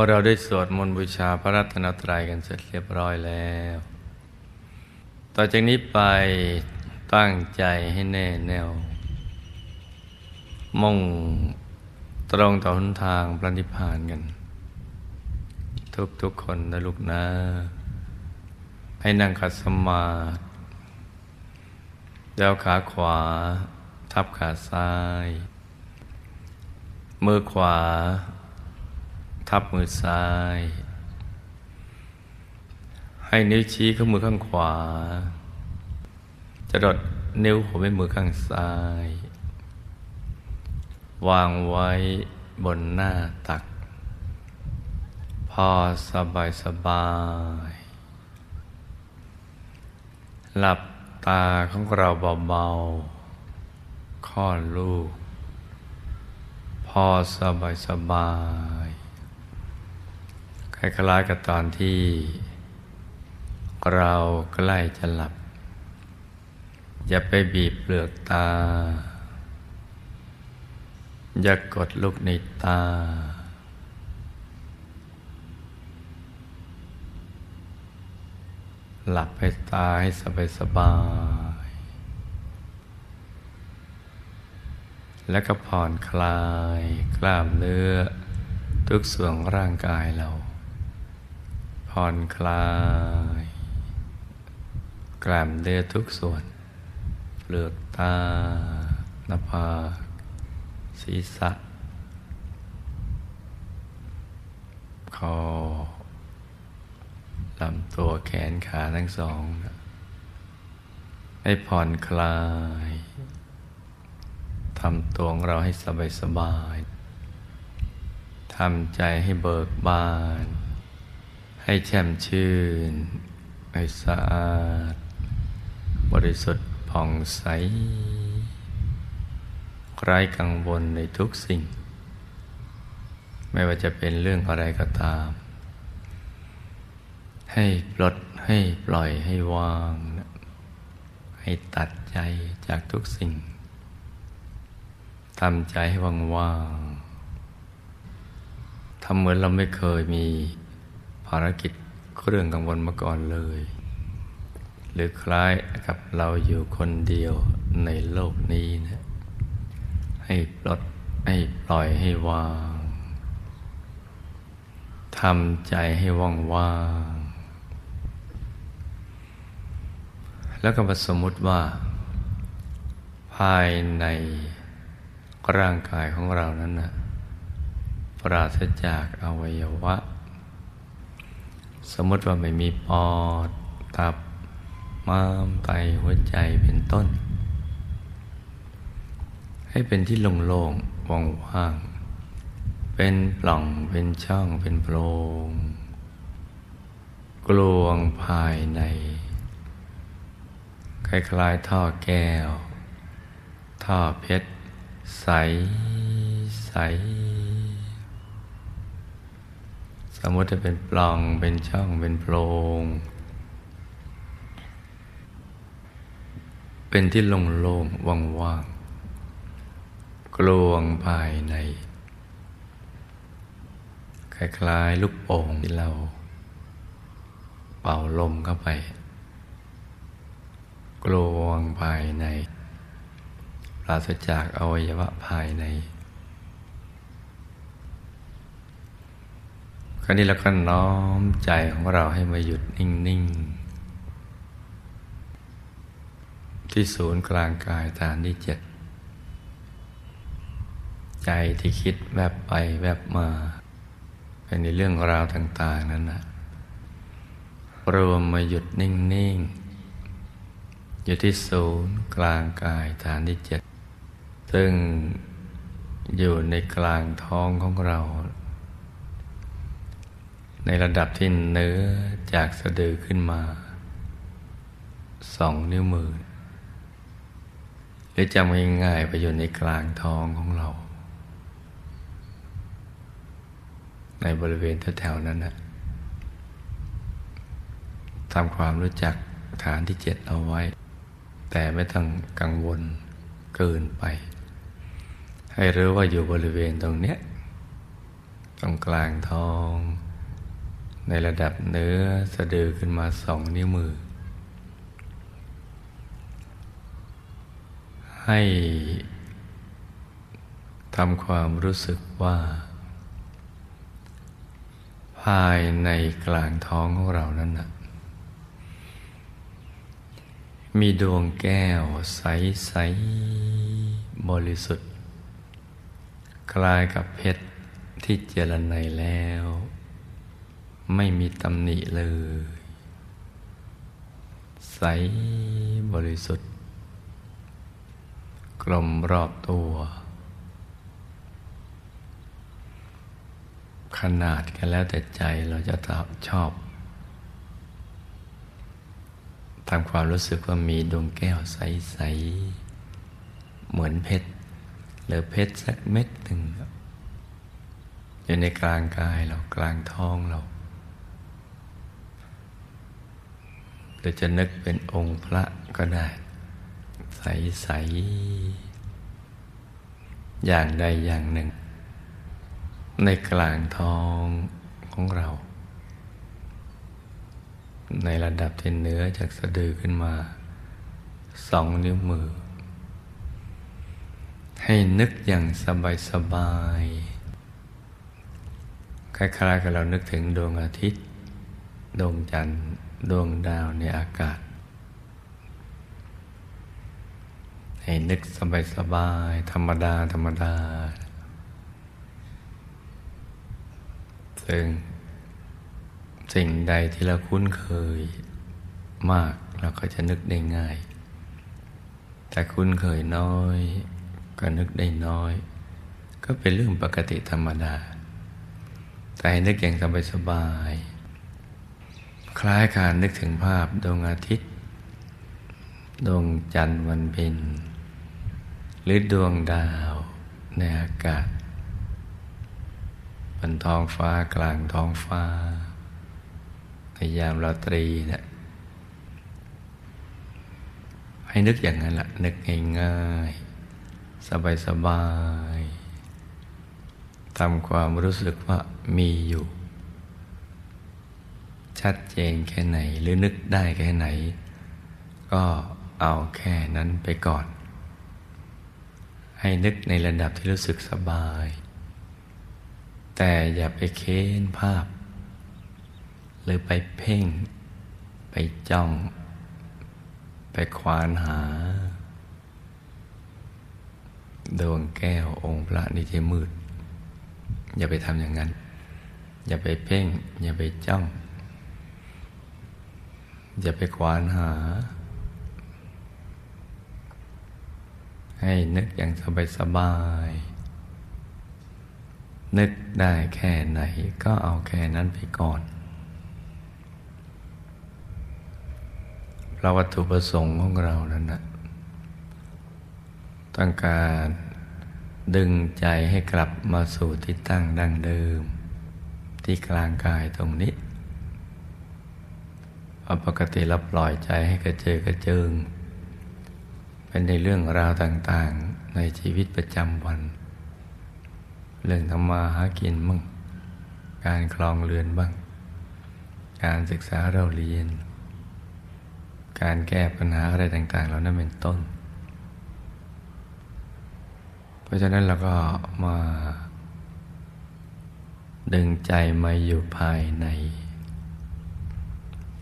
อเราได้สวดมนต์บูชาพระรัตนตรัยกันเสร็จเรียบร้อยแล้ว ต่อจากนี้ไปตั้งใจให้แน่แน่วมุ่งตรงต่อหนทางพระนิพานกัน ทุกทุกคนนะลูกนะ ให้นั่งขัดสมาธิแล้วขาขวา ทับขาซ้าย มือขวา ทับมือซ้าย ให้นิ้วชี้ข้างมือข้างขวา จะดดนิ้วหัวแม่มือข้างซ้าย วางไว้บนหน้าตัก พอสบายสบาย หลับตาของเราเบาๆคลอดลูก พอสบายสบาย คล้ายๆกับตอนที่ เราใกล้จะหลับ อย่าไปบีบเปลือกตา อย่ากดลูกในตา หลับให้ตาให้สบายสบายๆแล้วก็ผ่อนคลายกล้ามเนื้อทุกส่วนร่างกายเรา ผ่อนคลาย กล้ามเนื้อทุกส่วน เปลือกตาหน้าผากศีรษะคอลำตัวแขนขาทั้งสอง ให้ผ่อนคลายทำตัวของเราให้สบายสบายทำใจให้เบิกบาน ให้แช่มชื่น ให้สะอาด บริสุทธิ์ผ่องใสไร้กังวลในทุกสิ่ง ไม่ว่าจะเป็นเรื่องอะไรก็ตาม ให้ปลดให้ปล่อยให้วาง ให้ตัดใจจากทุกสิ่งทำใจให้ว่างว่างๆทำเหมือนเราไม่เคยมี ภารกิจเรื่องกังวลมาก่อนเลย หรือคล้ายกับเราอยู่คนเดียวในโลกนี้นะให้ปลดให้ปล่อยให้วางทำใจให้ว่างว่างๆแล้วก็มาสมมติว่า ภายในร่างกายของเรานั้นนะปราศจากอวัยวะ สมมติว่าไม่มีปอดตับม้ามไตหัวใจเป็นต้น ให้เป็นที่โล่งๆว่างๆเป็นปล่องเป็นช่องเป็นโพรงกลวงภายใน คล้ายๆท่อแก้ว ท่อเพชร ใสใส สมมติจะเป็นปล่องเป็นช่องเป็นโพรงเป็นที่โล่งๆว่างๆกลวงภายใน คล้ายๆลูกโป่งที่เรา เป่าลมเข้าไป กลวงภายใน ปราศจากอวัยวะภายใน ค ราวนี้เราก็น้อมใจของเราให้มาหยุดนิ่ง ๆ ที่ศูนย์กลางกายฐานที่เจ็ดใจที่คิดแวบไปแวบมาเป็นในเรื่องราวต่าง ๆ นั้นนะรวมมาหยุดนิ่ง ๆ อยู่ที่ศูนย์กลางกายฐานที่เจ็ดซึ่งอยู่ในกลางท้องของเรา ในระดับที่เนื้อจากสะดือขึ้นมาสองนิ้วมือหรือจำง่ายๆไปอยู่ในกลางท้องของเรา ในบริเวณแถวๆนั้นนะทำความรู้จักฐานที่เจ็ดเอาไว้ แต่ไม่ต้องกังวลเกินไป ให้รู้ว่าอยู่บริเวณตรงเนี้ยตรงกลางท้อง ในระดับเนื้อสะดือขึ้นมาสองนิ้วมือ ให้ทำความรู้สึกว่า ภายในกลางท้องของเรานั้นนะมีดวงแก้วใสๆบริสุทธิ์ คล้ายกับเพชรที่เจรไนแล้ว ไม่มีตำหนิเลย ใสบริสุทธิ์ กลมรอบตัว ขนาดกันแล้วแต่ใจเราจะชอบทำความรู้สึกว่ามีดวงแก้วใส ๆ เหมือนเพชรหรือเพชรสักเม็ดหนึ่งอยู่ในกลางกายเรากลางท้องเรา หรือจะนึกเป็นองค์พระก็ได้ ใส ๆ อย่างใดอย่างหนึ่ง ในกลางท้องของเรา ในระดับที่เนื้อจากสะดือขึ้นมา สองนิ้วมือ ให้นึกอย่างสบายสบายคล้ายๆกับเรานึกถึงดวงอาทิตย์ ดวงจันทร์ ดวงดาวในอากาศ ให้นึกสบายสบายธรรมดา ธรรมดา ซึ่งสิ่งใดที่เราคุ้นเคยมากเราก็จะนึกได้ง่าย แต่คุ้นเคยน้อย ก็นึกได้น้อย ก็เป็นเรื่องปกติธรรมดา แต่ให้นึกอย่างสบายๆ คล้ายการนึกถึงภาพดวงอาทิตย์ ดวงจันทร์วันเพ็ญหรือดวงดาวในอากาศบนท้องฟ้ากลางท้องฟ้า ในยามราตรีเนะี่ยให้นึกอย่างนั้นละนึกง่ายๆ สบายๆทำความรู้สึกว่ามีอยู่ ชัดเจนแค่ไหน หรือนึกได้แค่ไหน ก็เอาแค่นั้นไปก่อน ให้นึกในระดับที่รู้สึกสบาย แต่อย่าไปเค้นภาพ หรือไปเพ่ง ไปจ้อง ไปควานหา ดวงแก้วองค์พระนิที่มืด อย่าไปทำอย่างนั้น อย่าไปเพ่ง อย่าไปจ้อง อย่าไปควานหา ให้นึกอย่างสบายสบาย นึกได้แค่ไหนก็เอาแค่นั้นไปก่อนเพราะวัตถุประสงค์ของเรานั้นนะต้องการดึงใจให้กลับมาสู่ที่ตั้งดั้งเดิม ที่กลางกายตรงนี้ เพราปกติเราปล่อยใจให้กระเจิงกระเจิงเป็นในเรื่องราวต่างๆในชีวิตประจำวัน เรื่องทำมาหากินบ้างการคลองเรือนบ้าง การศึกษาเราเรียน การแก้ปัญหาอะไรต่าง ๆเหล่านั้นเป็นต้น เพราะฉะนั้นเราก็มา ดึงใจมาอยู่ภายใน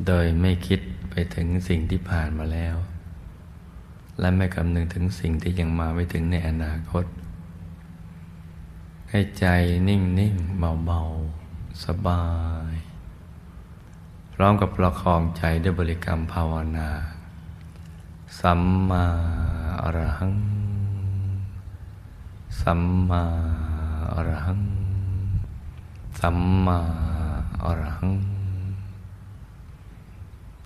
โดยไม่คิดไปถึงสิ่งที่ผ่านมาแล้ว และไม่คำนึงถึงสิ่งที่ยังมาไม่ถึงในอนาคต ให้ใจนิ่งๆเบาๆ สบาย พร้อมกับประคองใจด้วยบริกรรมภาวนา สัมมาอรหัง สัมมาอรหัง สัมมาอรหัง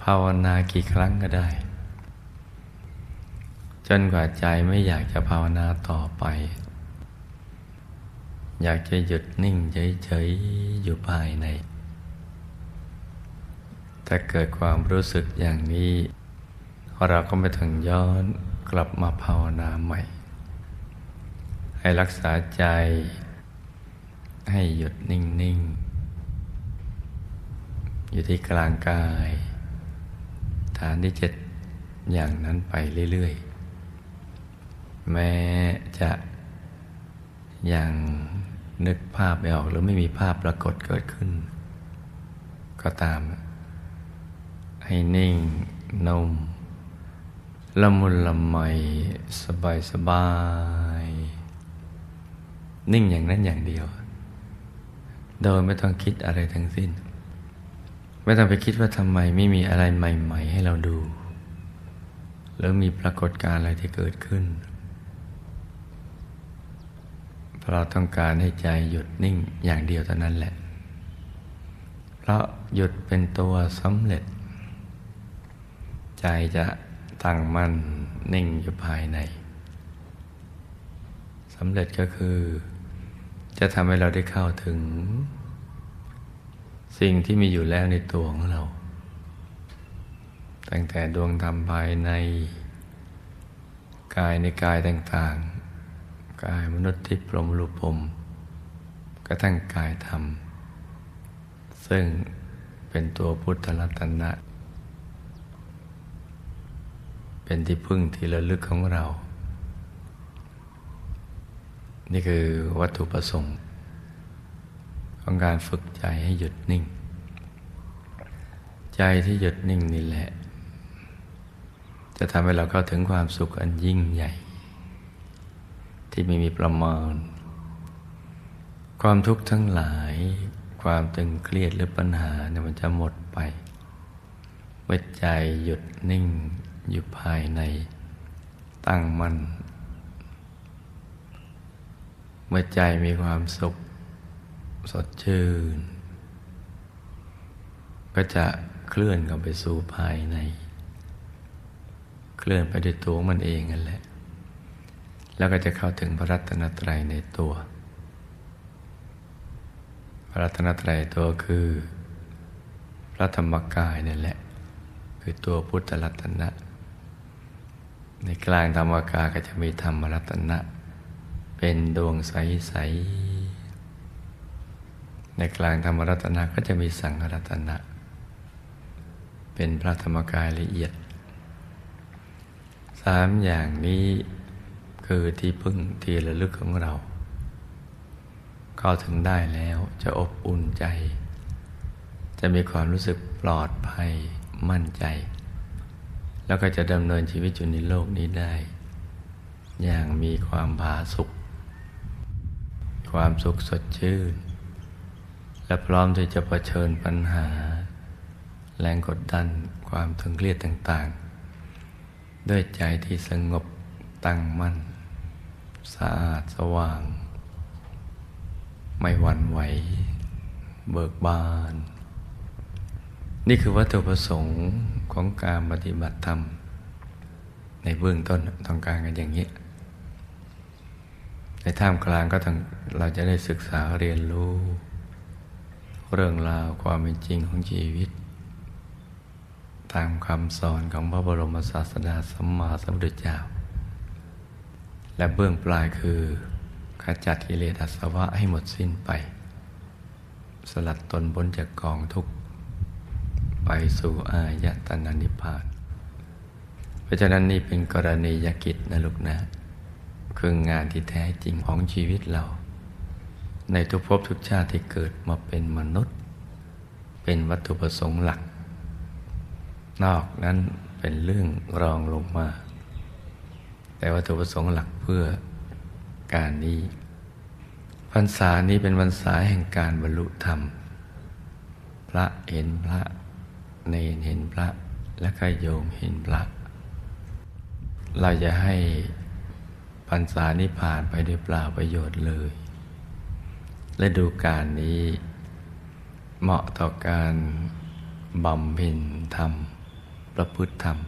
ภาวนากี่ครั้งก็ได้ จนกว่าใจไม่อยากจะภาวนาต่อไป อยากจะหยุดนิ่งเฉยๆอยู่ภายใน ถ้าเกิดความรู้สึกอย่างนี้ เราก็ไม่ถึงย้อนกลับมาภาวนาใหม่ ให้รักษาใจ ให้หยุดนิ่ง ๆ อยู่ที่กลางกาย ฐานที่เจ็ดอย่างนั้นไปเรื่อยๆ แม้จะยังนึกภาพไม่ออกหรือไม่มีภาพปรากฏเกิดขึ้น ก็ตาม ให้นิ่งนุ่มละมุนละไมสบายสบาย นิ่งอย่างนั้นอย่างเดียว โดยไม่ต้องคิดอะไรทั้งสิ้น ไม่ต้องไปคิดว่าทำไมไม่มีอะไรใหม่ ๆ ให้เราดูหรือมีปรากฏการณ์อะไรที่เกิดขึ้นเพราะเราต้องการให้ใจหยุดนิ่งอย่างเดียวเท่านั้นแหละ เพราะหยุดเป็นตัวสำเร็จ ใจจะตั้งมั่นนิ่งอยู่ภายในสำเร็จก็คือ จะทำให้เราได้เข้าถึง สิ่งที่มีอยู่แล้วในตัวของเรา ตั้งแต่ดวงธรรมภายในกายในกายต่างๆ กายมนุษย์ที่พรหมรูปพรมกระทั่งกายธรรม ซึ่งเป็นตัวพุทธรัตนะ เป็นที่พึ่งที่ระลึกของเรา นี่คือวัตถุประสงค์ ของการฝึกใจให้หยุดนิ่ง ใจที่หยุดนิ่งนี่แหละ จะทำให้เราเข้าถึงความสุขอันยิ่งใหญ่ ที่ไม่มีประมาณ ความทุกข์ทั้งหลาย ความตึงเครียดหรือปัญหาเนี่ยมันจะหมดไปเมื่อใจหยุดนิ่งอยู่ภายในตั้งมั่นเมื่อใจมีความสุข สดชื่น ก็จะเคลื่อนเข้าไปสู่ภายใน เคลื่อนไปด้วยตัวมันเองนั่นแหละ แล้วก็จะเข้าถึงพระรัตนตรัยในตัว พระรัตนตรัยตัวคือ พระธรรมกายนี่นแหละ คือตัวพุทธรัตนะ ในกลางธรรมกายก็จะมีธรรมรัตนะ เป็นดวงใสๆ ในกลางธรรมรัตนะก็จะมีสังฆรัตนะ เป็นพระธรรมกายละเอียดสามอย่างนี้คือที่พึ่งที่ระลึกของเราเข้าถึงได้แล้วจะอบอุ่นใจ จะมีความรู้สึกปลอดภัยมั่นใจ แล้วก็จะดำเนินชีวิตอยู่ในโลกนี้ได้ อย่างมีความผาสุข ความสุขสดชื่น และพร้อมที่จะะเผชิญปัญหา แรงกดดันความตึงเครียดต่างๆ ด้วยใจที่สงบตั้งมั่น สะอาดสว่าง ไม่หวั่นไหว เบิกบาน นี่คือวัตถุประสงค์ของการปฏิบัติธรรม ในเบื้องต้นต้องการกันอย่างนี้ ในท่ามกลางก็ต้องเราจะได้ศึกษาเรียนรู้ เรื่องราวความเป็นจริงของชีวิต ตามคำสอนของพระบรมศาสดาสัมมาสัมพุทธเจ้า และเบื้องปลายคือขจัดกิเลสอาสวะให้หมดสิ้นไป สลัดตนพ้นจากกองทุกข์ไปสู่อายตนะนิพพาน เพราะฉะนั้นนี่เป็นกรณียกิจนะลูกนะ คืองานที่แท้จริงของชีวิตเรา ในทุกภพทุกชาติที่เกิดมาเป็นมนุษย์ เป็นวัตถุประสงค์หลัก นอกนั้นเป็นเรื่องรองลงมา แต่วัตถุประสงค์หลักเพื่อการนี้พรรษานี้เป็นพรรษาแห่งการบรรลุธรรม พระเห็นพระเนนเห็นพระและก็โยมเห็นพระ เราจะให้พรรษานี้ผ่านไปด้วยเปล่าประโยชน์เลย และดูการนี้เหมาะต่อการบำเพ็ญธรรม ประพฤติธรรม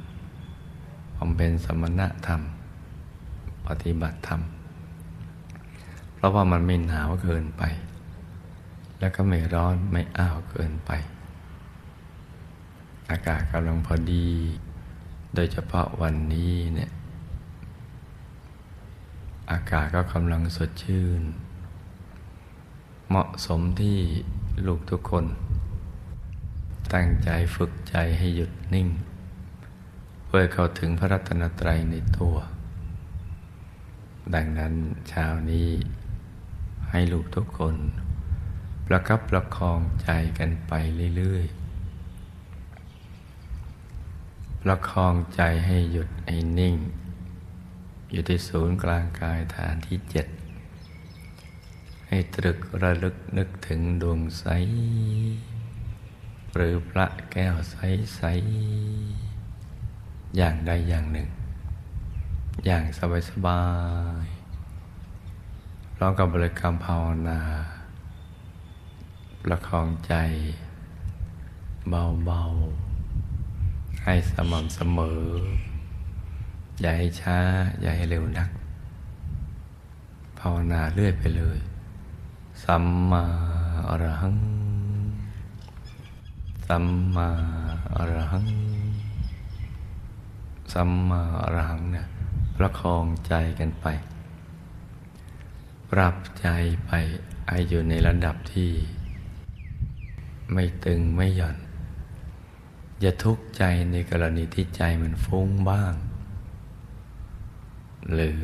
บำเพ็ญสมณะธรรม ปฏิบัติธรรม เพราะว่ามันไม่หนาวเกินไป แล้วก็ไม่ร้อนไม่อ้าวเกินไป อากาศกำลังพอดี โดยเฉพาะวันนี้เนี่ย อากาศก็กำลังสดชื่น เหมาะสมที่ลูกทุกคน ตั้งใจฝึกใจให้หยุดนิ่ง เพื่อเข้าถึงพระรัตนตรัยในตัว ดังนั้นเช้านี้ให้ลูกทุกคน ประคับประคองใจกันไปเรื่อยๆ ประคองใจให้หยุดให้นิ่ง อยู่ที่ศูนย์กลางกายฐานที่เจ็ด ให้ตรึกระลึกนึกถึงดวงใส หรือพระแก้วใสใสอย่างใดอย่างหนึ่ง อย่างสบายสบายพร้อมกับบริกรรมภาวนา ประคองใจ เบาๆ ให้สม่ำเสมอ อย่าให้ช้า อย่าให้เร็วนัก ภาวนาเรื่อยไปเลย สัมมาอรหัง สัมมาอรหัง สัมมาอรหังเนี่ยประคองใจกันไป ปรับใจไปให้อยู่ในระดับที่ ไม่ตึงไม่หย่อน อย่าทุกข์ใจในกรณีที่ใจมันฟุ้งบ้าง หรือ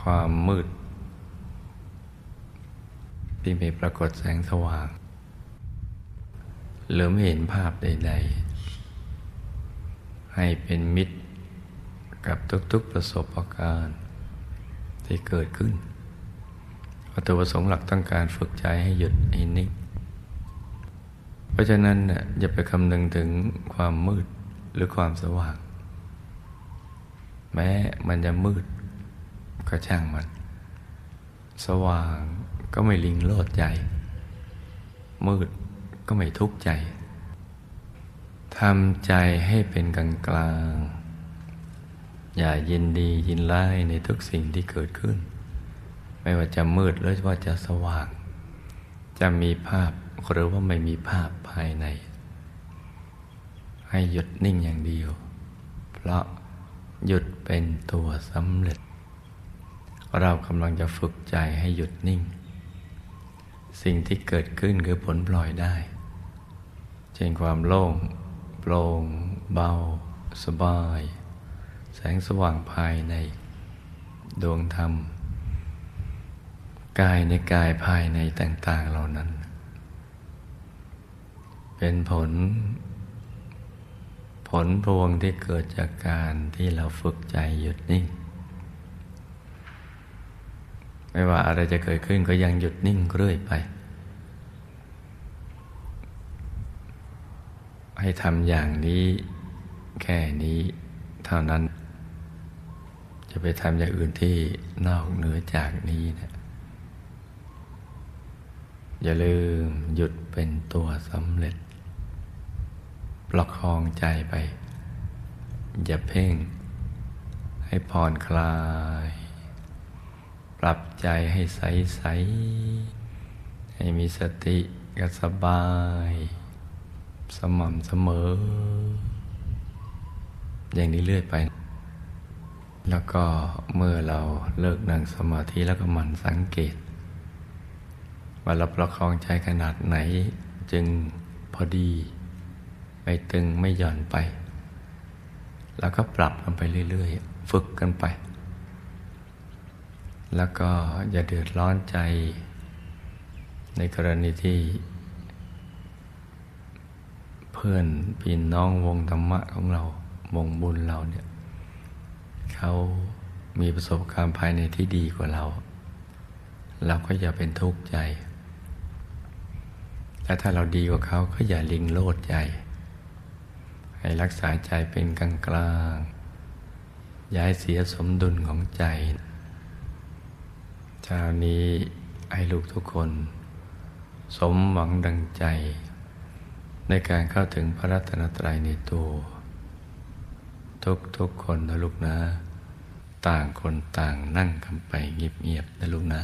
ความมืด ที่ไม่ปรากฏแสงสว่าง หรือไม่เห็นภาพใด ๆ ให้เป็นมิตรกับทุกๆประสบการณ์ที่เกิดขึ้นวัตถุประสงค์หลักต้องการฝึกใจให้หยุดให้นิ่ง เพราะฉะนั้นน่ะอย่าไปคำนึงถึงความมืดหรือความสว่าง แม้มันจะมืดก็ช่างมัน สว่าง ก็ไม่ลิงโลดใจ มืดก็ไม่ทุกข์ใจทำใจให้เป็นกลางกลาง อย่ายินดียินไล่ในทุกสิ่งที่เกิดขึ้น ไม่ว่าจะมืดหรือว่าจะสว่าง จะมีภาพหรือว่าไม่มีภาพภายใน ให้หยุดนิ่งอย่างเดียว เพราะหยุดเป็นตัวสำเร็จ เรากำลังจะฝึกใจให้หยุดนิ่ง สิ่งที่เกิดขึ้นคือผลปล่อยได้ เช่นความโล่งโปร่งเบา สบาย แสงสว่างภายในดวงธรรม กายในกายภายในต่าง ๆ เหล่านั้น เป็นผล ผลพวงที่เกิดจากการที่เราฝึกใจหยุดนิ่ง ไม่ว่าอะไรจะเกิดขึ้นก็ยังหยุดนิ่งเรื่อยไป ให้ทำอย่างนี้แค่นี้เท่านั้น จะไปทำอย่างอื่นที่นอกเหนือจากนี้นะอย่าลืมหยุดเป็นตัวสำเร็จ ประคองใจไป อย่าเพ่ง ให้ผ่อนคลาย ปรับใจให้ใสใสให้มีสติกับสบาย สม่ำเสมอ อย่างนี้เรื่อยไป แล้วก็เมื่อเราเลิกนั่งสมาธิแล้วก็หมั่นสังเกต ว่าเราประคองใจขนาดไหนจึงพอดี ไม่ตึงไม่หย่อนไป แล้วก็ปรับกันไปเรื่อยๆ ฝึกกันไป แล้วก็อย่าเดือดร้อนใจ ในกรณีที่ เพื่อนพี่น้องวงธรรมะของเรา วงบุญเราเนี่ยเขามีประสบการณ์ภายในที่ดีกว่าเรา เราก็อย่าเป็นทุกข์ใจ และถ้าเราดีกว่าเขาก็อย่าลิงโลดใจ ให้รักษาใจเป็นกลางกลางๆอย่าให้เสียสมดุลของใจ เช้านี้ให้ลูกทุกคน สมหวังดังใจ ในการเข้าถึงพระรัตนตรัยในตัว ทุกทุกคนนะลูกนะ ต่างคนต่างนั่งกันไปเงียบๆนะลูกนะ